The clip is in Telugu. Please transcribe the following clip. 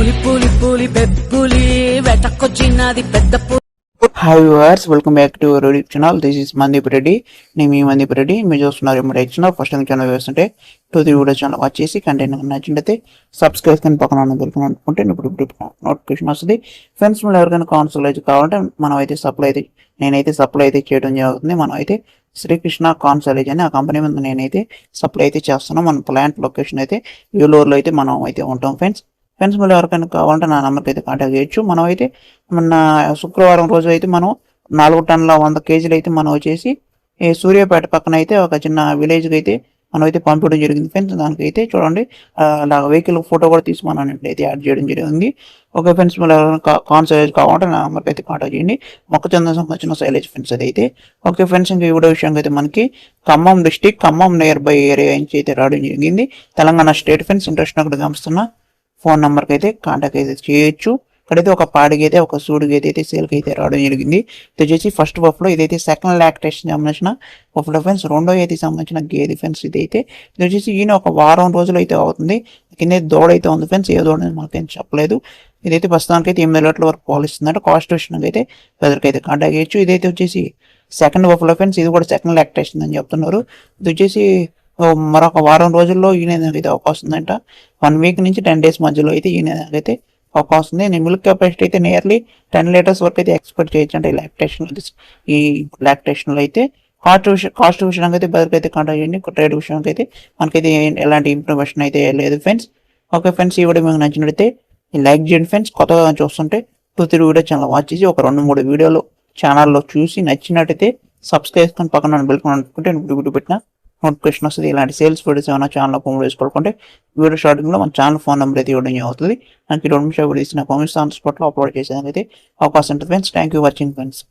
పులి పులి పులి పెప్పులి వెటకొచ్చినది పెద్ద hi viewers welcome back to ready channel this is Mandeep Reddy నేను మీ మందీప్ రెడ్డి మీరు చూస్తున్నారు ఇప్పుడు ఛానల్ ఫస్ట్ టైం ఛానల్ వేస్తుంటే two three video channel watch చేసి కంటెంట్ నచ్చినట్టయితే సబ్స్క్రైబ్ కానీ పక్కన ఉన్న బెల్ అనుకుంటే ఇప్పుడు ఇప్పుడు నోటిఫికేషన్ వస్తుంది. ఫ్రెండ్స్ మీరు ఎవరికైనా కౌన్సిల్ అయితే కావాలంటే మనం అయితే సప్లై అయితే నేనైతే సప్లై అయితే చేయడం జరుగుతుంది. మనం అయితే శ్రీకృష్ణ కాన్సలేజ్ అని ఆ కంపెనీ మీద నేనైతే సప్లై అయితే చేస్తున్నాం. మన ప్లాంట్ లొకేషన్ అయితే ఏలూరులో అయితే మనం అయితే ఉంటాం ఫ్రెండ్స్ ఫ్రెండ్స్ మళ్ళీ ఎవరికైనా కావాలంటే నా నెంబర్కి అయితే కాంటాక్ట్ చేయొచ్చు. మనం అయితే మొన్న శుక్రవారం రోజు అయితే మనం నాలుగు టన్నుల వంద కేజీలు అయితే మనం వచ్చేసి ఈ సూర్యాపేట పక్కన అయితే ఒక చిన్న విలేజ్కి అయితే మనం అయితే పంపించడం జరిగింది. ఫ్రెండ్స్ దానికి అయితే చూడండి అలా వెహికల్ ఫోటో కూడా తీసి మనం అయితే యాడ్ చేయడం జరిగింది. ఓకే ఫ్రెండ్స్ మళ్ళీ కాన్సైజ్ కావాలంటే నా నెంబర్కి అయితే కాంటాక్ట్ చేయండి. మొక్కజొన్న సంబంధించిన సైలేజ్ ఫ్రెండ్స్ అయితే. ఓకే ఫ్రెండ్స్ ఇంకా ఈ వీడియో అయితే మనకి Khammam district Khammam near by area నుంచి అయితే రావడం జరిగింది. తెలంగాణ స్టేట్ ఫ్రెండ్స్ ఇంట్రెస్ట్ అక్కడ గమనిస్తున్నా ఫోన్ నెంబర్కి అయితే కాంటాక్ట్ అయితే చేయొచ్చు. ఇక్కడైతే ఒక పాడికి అయితే ఒక సూడుకి అయితే సేల్కి అయితే రావడం జరిగింది. ఇది వచ్చేసి ఫస్ట్ బఫ్లో ఇదైతే సెకండ్ లాక్టేషన్ సంబంధించిన బఫ్లో ఫెన్స్ రెండో అయితే సంబంధించిన గే డిఫెన్స్ ఇది అయితే ఇది వచ్చేసి ఈయన ఒక వారం రోజులు అయితే అవుతుంది. కింద దోడ అయితే ఉంది ఫ్రెండ్స్ ఏ దోడ అనేది మనకేం చెప్పలేదు. ఇదైతే ప్రస్తుతానికి అయితే ఎనిమిది లోట్ల వరకు పాలు కాస్ట్ విషయంగా అయితే పెద్దరికి అయితే కాంటాక్ట్ చేయొచ్చు. ఇదైతే వచ్చేసి సెకండ్ బఫ్లో ఫెన్స్ ఇది కూడా సెకండ్ లాక్టేషన్ అని చెప్తున్నారు. ఇది వచ్చేసి మరొక వారం రోజుల్లో ఈయన అయితే అవకాశం ఉందంట వన్ వీక్ నుంచి టెన్ డేస్ మధ్యలో అయితే ఈయన అయితే అవకాశం ఉంది నేను మిల్క్ కెపాసిటీ అయితే నియర్లీ టెన్ లీటర్స్ వరకు అయితే ఎక్స్పెక్ట్ చేయొచ్చు అంటే ఈ లాక్టేషన్ ఈ లాక్టేషన్లో అయితే కాస్ట్ విషయం కాస్ట్ విషయానికి అయితే బదులు అయితే కాంటాక్ట్ చేయండి. ట్రేడ్ విషయానికి అయితే మనకైతే ఎలాంటి ఇన్ఫర్మేషన్ అయితే లేదు ఫ్రెండ్స్ ఓకే ఫ్రెండ్స్ ఈ వీడియో మీకు నచ్చినట్టయితే లైక్ చేయండి ఫ్రెండ్స్ కొత్తగా చూస్తుంటే two three video channel watch చేసి ఒక రెండు మూడు వీడియోలు ఛానల్లో చూసి నచ్చినట్టయితే సబ్స్క్రైబ్ చేసుకొని పక్కన బెల్కొని అనుకుంటే వీడియో పెట్టిన నోటిఫికేషన్ వస్తుంది. ఇలాంటి సేల్స్ వీడియోస్ ఏమైనా ఛానల్ ఫోన్ వేసుకోవాలంటే వీడియో స్టార్టింగ్లో మన ఛానల్ ఫోన్ నెంబర్ అయితే ఇవ్వడం అవుతుంది నాకు ఈ రెండు నిమిషాలు వీడియో ఇచ్చిన కామెంట్స్ ఆన్ స్పాట్లో అప్లోడ్ చేసేదానికి అయితే అవకాశం ఉంటుంది friends thank you watching friends